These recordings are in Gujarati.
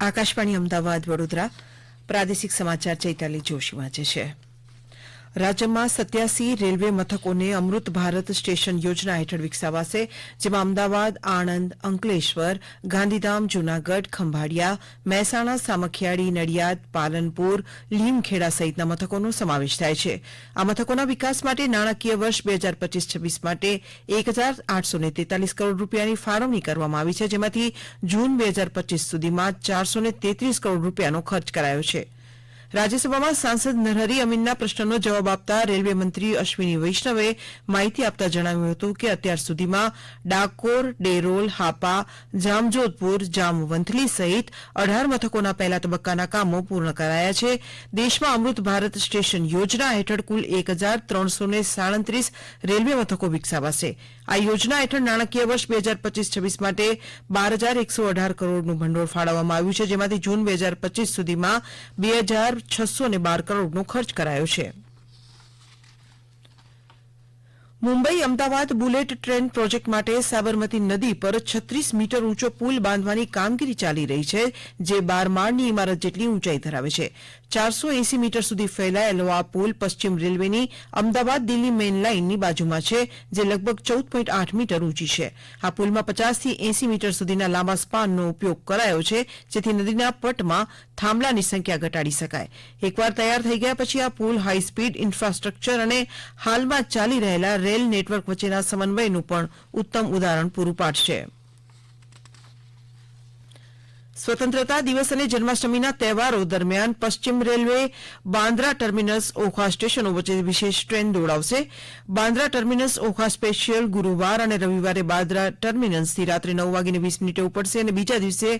આકાશવાણી અમદાવાદ વડોદરા પ્રાદેશિક સમાચાર ચૈતાલી જોશી વાંચે છે. રાજ્યમાં સત્યાસી રેલવે મથકોને અમૃત ભારત સ્ટેશન યોજના હેઠળ વિકસાવાશે, જેમાં અમદાવાદ, આણંદ, અંકલેશ્વર, ગાંધીધામ, જૂનાગઢ, ખંભાળિયા, મહેસાણા, સામખિયાળી, નડિયાદ, પાલનપુર, લીમખેડા સહિતના મથકોનો સમાવેશ થાય છે. આ મથકોના વિકાસ માટે નાણાકીય વર્ષ બે હજાર પચીસ છવ્વીસ માટે એક હજાર આઠસો તેતાલીસ કરોડ રૂપિયાની ફાળવણી કરવામાં આવી છે, જેમાંથી જૂન બે હજાર પચીસ સુધીમાં ચારસો તેત્રીસ કરોડ રૂપિયાનો ખર્ચ કરાયો છે. રાજ્યસભામાં સાંસદ નરહરી અમીનના પ્રશ્નનો જવાબ આપતા રેલવે મંત્રી અશ્વિની વૈષ્ણવે માહિતી આપતા જણાવ્યું હતું કે અત્યાર સુધીમાં ડાકોર, ડેરોલ, હાપા, જામજોધપુર, જામવંથલી સહિત અઢાર મથકોના પહેલા તબક્કાના કામો પૂર્ણ કરાયા છે. દેશમાં અમૃત ભારત સ્ટેશન યોજના હેઠળ કુલ એક હજાર ત્રણસો સાડત્રીસ રેલવે મથકો વિકસાવાશે. આ યોજના હેઠળ નાણાકીય વર્ષ બે હજાર પચીસ છવ્વીસ માટે બાર હજાર એકસો અઢાર કરોડનું ભંડોળ ફાળવવામાં આવ્યું છે, જેમાંથી જૂન બે હજાર પચીસ સુધીમાં બે હજાર છસો બાર કરોડનો ખર્ચ કરાયો છે. Mumbai Ahmedabad bullet train project માટે સાબરમતી નદી પર છત્રીસ મીટર ઊંચો પુલ બાંધવાની કામગીરી ચાલી રહી છે, જે બાર માળની ઇમારત જેટલી ઊંચાઈ ધરાવે છે. ચારસો એસી મીટર સુધી ફેલાયેલો આ પુલ પશ્ચિમ રેલવેની અમદાવાદ દિલ્હી મેઇન લાઇનની બાજુમાં છે, જે લગભગ ચૌદ પોઈન્ટ આઠ મીટર ઊંચી છે. આ પુલમાં પચાસથી એસી મીટર સુધીના લાંબા સ્પાનનો ઉપયોગ કરાયો છે, જેથી નદીના પટમાં થાંભલાની સંખ્યા ઘટાડી શકાય. એકવાર તૈયાર થઈ ગયા પછી આ પુલ હાઈ સ્પીડ ઇન્ફ્રાસ્ટ્રક્ચર અને હાલમાં ચાલી રહેલા રેલ નેટવર્ક વચ્ચેના સમન્વયનું પણ ઉત્તમ ઉદાહરણ પૂરું પાડશે. સ્વતંત્રતા દિવસ અને જન્માષ્ટમીના તહેવારો દરમિયાન પશ્ચિમ રેલવે બાંદ્રા ટર્મિનસ ઓખા સ્ટેશનો વચ્ચે વિશેષ ટ્રેન દોડાવશે. બાંદ્રા ટર્મિનસ ઓખા સ્પેશિયલ ગુરુવાર અને રવિવારે બાંદ્રા ટર્મિનસથી રાત્રે નવ વાગીને વીસ મિનિટે ઉપડશે અને બીજા દિવસે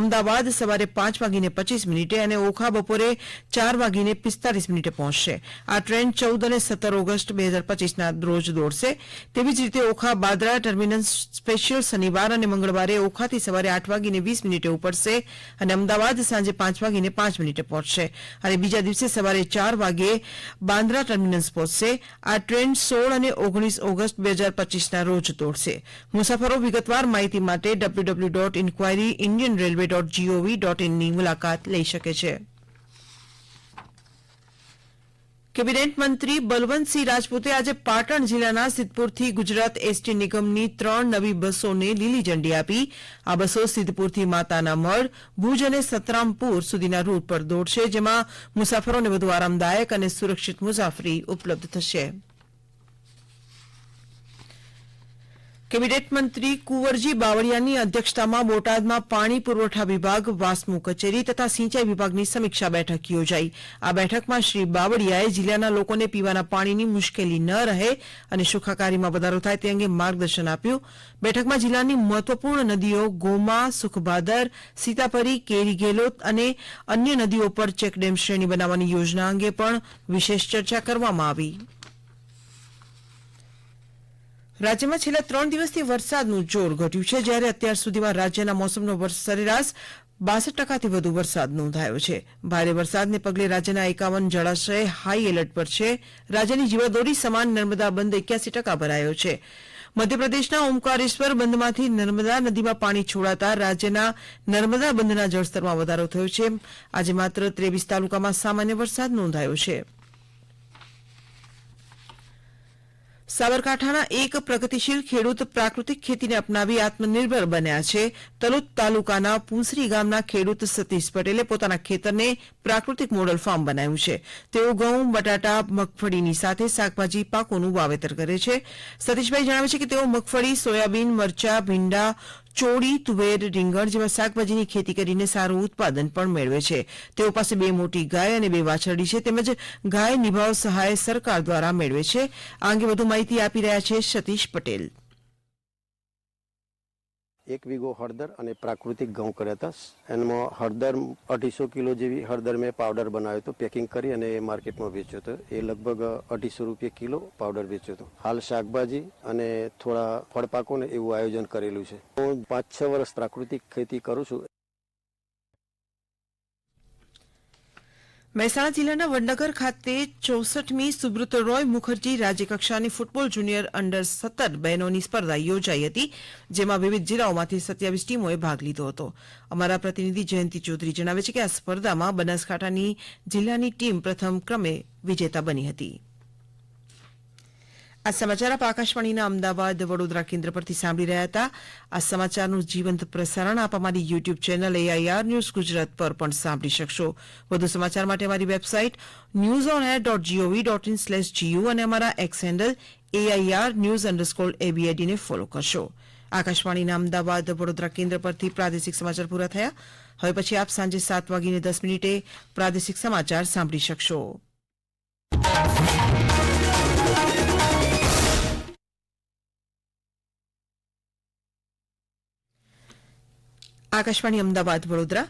અમદાવાદ સવારે પાંચ વાગીને પચીસ મિનિટે અને ઓખા બપોરે ચાર વાગીને પિસ્તાલીસ મિનિટે પહોંચશે. આ ટ્રેન ચૌદ અને સત્તર ઓગસ્ટ બે હજાર પચીસના રોજ દોડશે. તેવી જ રીતે ઓખા બાંદ્રા ટર્મિનસ સ્પેશિયલ શનિવાર અને મંગળવારે ઓખાથી સવારે આઠ વાગીને વીસ મિનિટે ઉપડશે. અને અમદાવાદ સાંજે પાંચ વાગીને પાંચ મિનિટે પહોંચશે. અને બીજા દિવસે સવારે ચાર વાગે બાંદ્રા ટર્મિનસ પહોંચશે. આ ટ્રેન સોળ અને ઓગણીસ ઓગસ્ટ બે હજાર પચીસના રોજ દોડશે. મુસાફરો વિગતવાર માહિતી માટે W W dot enquiry Indian railway dot GOV dot ઇનની મુલાકાત લઈ શકે છે. કેબિનેટ મંત્રી બલવંતસિંહ રાજપૂતે આજે પાટણ જિલ્લાના સિદ્ધપુરથી ગુજરાત એસટી નિગમની ત્રણ નવી બસોને લીલી ઝંડી આપી. આ બસો સિદ્ધપુરથી માતાના મઢ, ભુજ અને સતરામપુર સુધીના રૂટ પર દોડશે, જેમાં મુસાફરોને વધુ આરામદાયક અને સુરક્ષિત મુસાફરી ઉપલબ્ધ થશે. કેબિનેટ મંત્રી કુંવરજી બાવળિયાની અધ્યક્ષતામાં બોટાદમાં પાણી પુરવઠા વિભાગ, વાસ્મુ કચેરી તથા સિંચાઈ વિભાગની સમીક્ષા બેઠક યોજાઈ. આ બેઠકમાં શ્રી બાવળિયાએ જિલ્લાના લોકોને પીવાના પાણીની મુશ્કેલી ન રહે અને સુખાકારીમાં વધારો થાય તે અંગે માર્ગદર્શન આપ્યું. બેઠકમાં જિલ્લાની મહત્વપૂર્ણ નદીઓ ગોમા સુખભાદર સીતાપરી, કેરી ગેલોત અને અન્ય નદીઓ પર ચેકડેમ શ્રેણી બનાવવાની યોજના અંગે પણ વિશેષ ચર્ચા કરવામાં આવી. રાજ્યમાં છેલ્લા ત્રણ દિવસથી વરસાદનું જોર ઘટ્યું છે, જ્યારે અત્યાર સુધીમાં રાજ્યના મોસમનો સરેરાશ બાસઠ ટકાથી વધુ વરસાદ નોંધાયો છે. ભારે વરસાદને પગલે રાજ્યના એકાવન જળાશય હાઈ એલર્ટ પર છે. રાજ્યની જીવાદોરી સમાન નર્મદા બંધ એક્યાસી ટકા ભરાયો છે. મધ્યપ્રદેશના ઓમકારેશ્વર બંધમાંથી નર્મદા નદીમાં પાણી છોડાતા રાજ્યના નર્મદા બંધના જળસ્તરમાં વધારો થયો છે. આજે માત્ર ત્રેવીસ તાલુકામાં સામાન્ય વરસાદ નોંધાયો છે. સાબરકાંઠાના એક પ્રગતિશીલ ખેડૂત પ્રાકૃતિક ખેતીને અપનાવી આત્મનિર્ભર બન્યા છે. તલોદ તાલુકાના પુંસરી ગામના ખેડૂત સતીશ પટેલે પોતાના ખેતરને પ્રાકૃતિક મોડલ ફાર્મ બનાવ્યું છે. તેઓ ઘઉં, બટાટા, મગફળીની સાથે શાકભાજી, પાકોનું વાવેતર કરે છે. સતીશભાઈ જણાવે છે કે તેઓ મગફળી, સોયાબીન, મરચા, ભીંડા ચોળી, તુવેર, રીંગણ જેવા શાકભાજીની ખેતી કરીને સારું ઉત્પાદન પણ મેળવે છે. તેઓ પાસે બે મોટી ગાય અને બે વાછરડી છે. તેમજ ગાય નિભાવ સહાય સરકાર દ્વારા મેળવે છે. આ અંગે વધુ માહિતી આપી રહ્યા છે સતીશ પટેલ. એક વીઘો હળદર અને પ્રાકૃતિક ઘઉં કર્યા હતા. એમાં હળદર અઢીસો કિલો જેવી હળદર મેં પાવડર બનાવ્યો હતો, પેકિંગ કરી અને એ માર્કેટમાં વેચ્યો હતો. એ લગભગ અઢીસો રૂપિયા કિલો પાવડર વેચ્યો હતો. હાલ શાકભાજી અને થોડા ફળપાકોને એવું આયોજન કરેલું છે. હું પાંચ છ વર્ષ પ્રાકૃતિક ખેતી કરું છું. મહેસાણા જિલ્લાના વડનગર ખાતે ચોસઠમી સુબ્રત રોય મુખર્જી રાજ્યકક્ષાની ફૂટબોલ જુનિયર અંડર સત્તર બહેનોની સ્પર્ધા યોજાઈ હતી, જેમાં વિવિધ જિલ્લાઓમાંથી સત્યાવીસ ટીમોએ ભાગ લીધો હતો. અમારા પ્રતિનિધિ જયંતિ ચૌધરી જણાવે છે કે આ સ્પર્ધામાં બનાસકાંઠાની જિલ્લાની ટીમ પ્રથમ ક્રમે વિજેતા બની હતી. આ સમાચાર આપ આકાશવાણીના અમદાવાદ, વડોદરા કેન્દ્ર પરથી સાંભળી રહ્યા હતા. આ સમાચારનું જીવંત પ્રસારણ આપ અમારી YouTube channel AIR news Gujarat પર પણ સાંભળી શકશો. વધુ સમાચાર માટે અમારી website news on air dot GOV dot in slash GU અને અમારા X handle AIR news underscore એબીઆઈડીને follow કરશો. આકાશવાણીના અમદાવાદ, વડોદરા કેન્દ્ર પરથી પ્રાદેશિક સમાચાર પૂરા થયા. હવે પછી આપ સાંજે સાત વાગીને દસ મિનિટે પ્રાદેશિક સમાચાર સાંભળી શકશો. આકાશવાણી અમદાવાદ વડોદરા.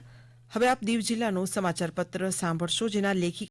હવે આપ દીવ જિલ્લાનું સમાચાર પત્ર સાંભળશો જેના લેખિકા